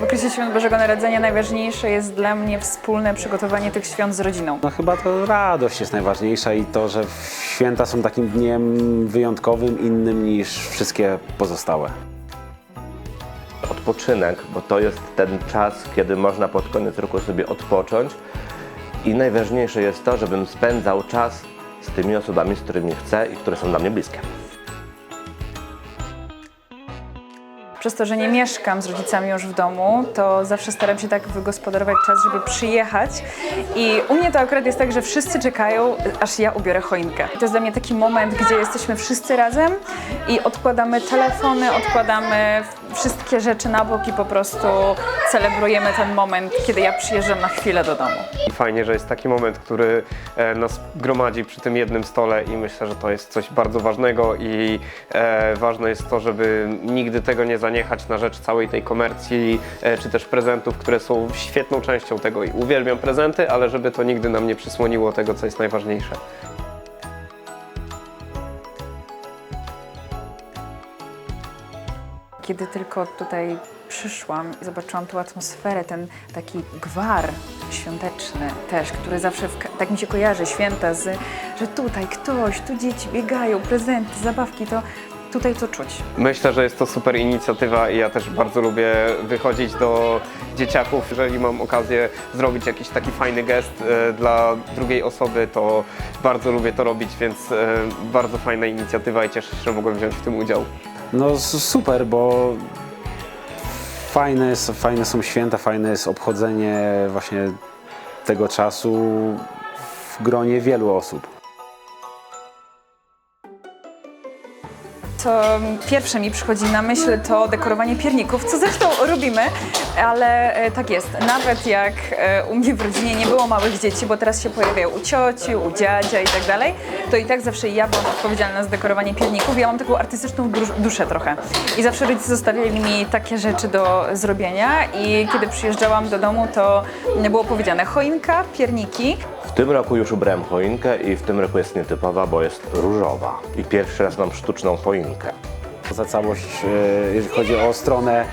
W okresie Świąt Bożego Narodzenia najważniejsze jest dla mnie wspólne przygotowanie tych świąt z rodziną. No chyba to radość jest najważniejsza i to, że święta są takim dniem wyjątkowym, innym niż wszystkie pozostałe. odpoczynek, bo to jest ten czas, kiedy można pod koniec roku sobie odpocząć. I najważniejsze jest to, żebym spędzał czas z tymi osobami, z którymi chcę i które są dla mnie bliskie. Przez to, że nie mieszkam z rodzicami już w domu, to zawsze staram się tak wygospodarować czas, żeby przyjechać. I u mnie to akurat jest tak, że wszyscy czekają, aż ja ubiorę choinkę. To jest dla mnie taki moment, gdzie jesteśmy wszyscy razem i odkładamy telefony, odkładamy wszystkie rzeczy na bok i po prostu celebrujemy ten moment, kiedy ja przyjeżdżam na chwilę do domu. I fajnie, że jest taki moment, który e, nas gromadzi przy tym jednym stole i myślę, że to jest coś bardzo ważnego i e, ważne jest to, żeby nigdy tego nie zaniechać na rzecz całej tej komercji, e, czy też prezentów, które są świetną częścią tego i uwielbiam prezenty, ale żeby to nigdy nam nie przysłoniło tego, co jest najważniejsze. Kiedy tylko tutaj przyszłam i zobaczyłam tą atmosferę, ten taki gwar świąteczny też, który zawsze tak mi się kojarzy, święta, z, że tutaj ktoś, tu dzieci biegają, prezenty, zabawki, to tutaj to czuć. Myślę, że jest to super inicjatywa i ja też bardzo lubię wychodzić do dzieciaków. Jeżeli mam okazję zrobić jakiś taki fajny gest e, dla drugiej osoby, to bardzo lubię to robić, więc e, bardzo fajna inicjatywa i cieszę się, że mogłem wziąć w tym udział. No s- super, bo fajne, jest, fajne są święta, fajne jest obchodzenie właśnie tego czasu w gronie wielu osób. Co pierwsze mi przychodzi na myśl to dekorowanie pierników, co zresztą robimy, ale e, tak jest. Nawet jak e, u mnie w rodzinie nie było małych dzieci, bo teraz się pojawiają u cioci, u dziadzia i tak dalej, to i tak zawsze ja byłam odpowiedzialna za dekorowanie pierników. Ja mam taką artystyczną dusz- duszę trochę. I zawsze rodzice zostawiali mi takie rzeczy do zrobienia i kiedy przyjeżdżałam do domu, to było powiedziane choinka, pierniki, tym roku już ubrałem choinkę i w tym roku jest nietypowa, bo jest różowa. I pierwszy raz mam sztuczną choinkę. Za całość, e, jeżeli chodzi o stronę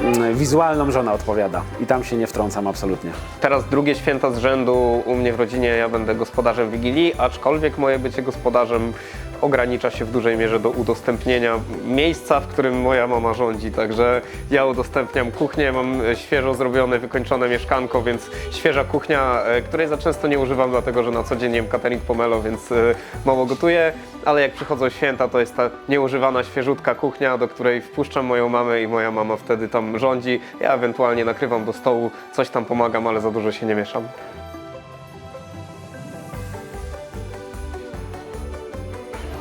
mm, wizualną, żona odpowiada i tam się nie wtrącam absolutnie. Teraz drugie święta z rzędu u mnie w rodzinie ja będę gospodarzem Wigilii, aczkolwiek moje bycie gospodarzem ogranicza się w dużej mierze do udostępnienia miejsca, w którym moja mama rządzi. Także ja udostępniam kuchnię, mam świeżo zrobione, wykończone mieszkanko, więc świeża kuchnia, e, której za często nie używam, dlatego że na co dzień jem catering pomelo, więc e, mało gotuję, ale jak przychodzą święta, to jest ta nieużywana, świeżutka kuchnia, do której wpuszczam moją mamę i moja mama wtedy tam rządzi. Ja ewentualnie nakrywam do stołu, coś tam pomagam, ale za dużo się nie mieszam.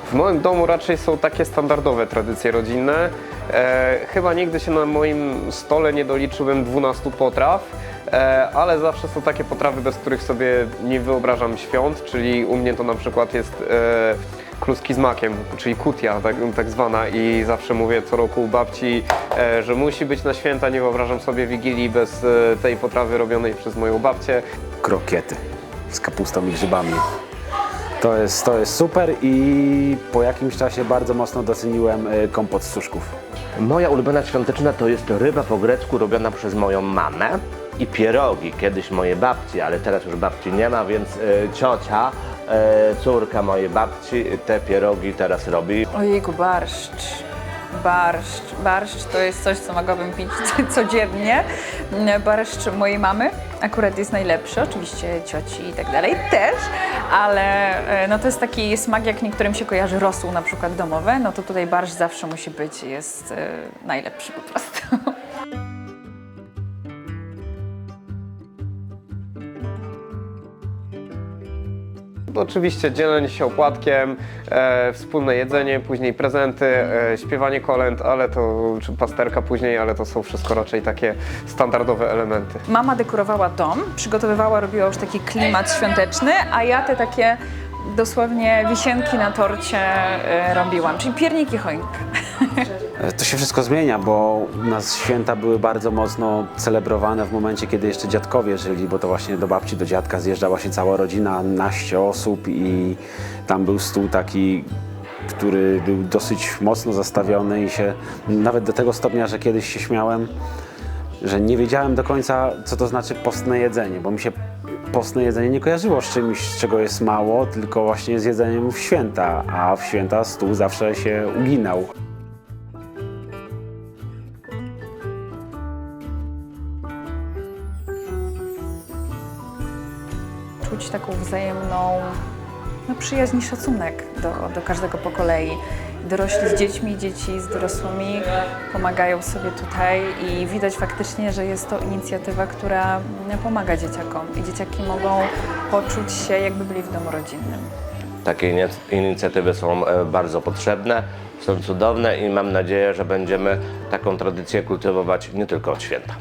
W moim domu raczej są takie standardowe tradycje rodzinne. E, chyba nigdy się na moim stole nie doliczyłem 12 potraw, e, ale zawsze są takie potrawy, bez których sobie nie wyobrażam świąt, czyli u mnie to na przykład jest e, kluski z makiem, czyli kutia tak, tak zwana i zawsze mówię co roku babci, e, że musi być na święta, nie wyobrażam sobie Wigilii bez e, tej potrawy robionej przez moją babcię. Krokiety z kapustą i grzybami. To jest, to jest super i po jakimś czasie bardzo mocno doceniłem e, kompot z suszków. Moja ulubiona świąteczna to jest ryba po grecku robiona przez moją mamę i pierogi. Kiedyś moje babci, ale teraz już babci nie ma, więc e, ciocia, e, córka mojej babci te pierogi teraz robi. Ojejku, barszcz. Barszcz. Barszcz to jest coś, co mogłabym pić codziennie. Barszcz mojej mamy akurat jest najlepszy, oczywiście cioci i tak dalej też, ale e, no to jest taki smak, jak niektórym się kojarzy rosół na przykład domowe, no to tutaj barszcz zawsze musi być, jest e, najlepszy po prostu. Oczywiście dzielenie się opłatkiem, e, wspólne jedzenie, później prezenty, e, śpiewanie kolęd, ale to, czy pasterka później, ale to są wszystko raczej takie standardowe elementy. Mama dekorowała dom, przygotowywała, robiła już taki klimat świąteczny, a ja te takie dosłownie wisienki na torcie e, robiłam, czyli pierniki choinka. E, To się wszystko zmienia, bo u nas święta były bardzo mocno celebrowane w momencie, kiedy jeszcze dziadkowie żyli, bo to właśnie do babci, do dziadka zjeżdżała się cała rodzina, naście osób i tam był stół taki, który był dosyć mocno zastawiony i się nawet do tego stopnia, że kiedyś się śmiałem, że nie wiedziałem do końca, co to znaczy postne jedzenie, bo mi się postne jedzenie nie kojarzyło z czymś, czego jest mało, tylko właśnie z jedzeniem w święta, a w święta stół zawsze się uginał. Czuć taką wzajemną no, przyjaźń i szacunek do, do każdego po kolei. Dorośli z dziećmi, dzieci z dorosłymi pomagają sobie tutaj i widać faktycznie, że jest to inicjatywa, która pomaga dzieciakom i dzieciaki mogą poczuć się, jakby byli w domu rodzinnym. Takie inicjatywy są e, bardzo potrzebne, są cudowne i mam nadzieję, że będziemy taką tradycję kultywować nie tylko od święta.